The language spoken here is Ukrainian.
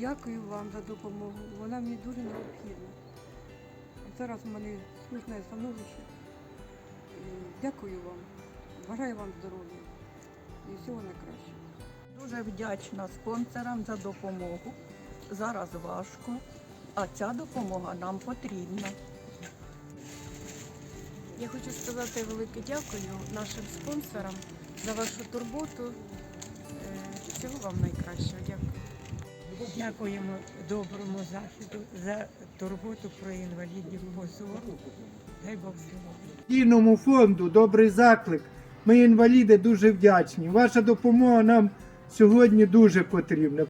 Дякую вам за допомогу. Вона мені дуже необхідна. Зараз у мене скрутне становище. Дякую вам. Бажаю вам здоров'я і всього найкращого. Дуже вдячна спонсорам за допомогу. Зараз важко, а ця допомога нам потрібна. Я хочу сказати велике дякую нашим спонсорам за вашу турботу. Е, Всього вам найкращого. Дякую. Дякуємо доброму заходу за турботу про інвалідів по зору. Дай Бог. Благодійному фонду добрий заклик. Ми інваліди дуже вдячні. Ваша допомога нам сьогодні дуже потрібна.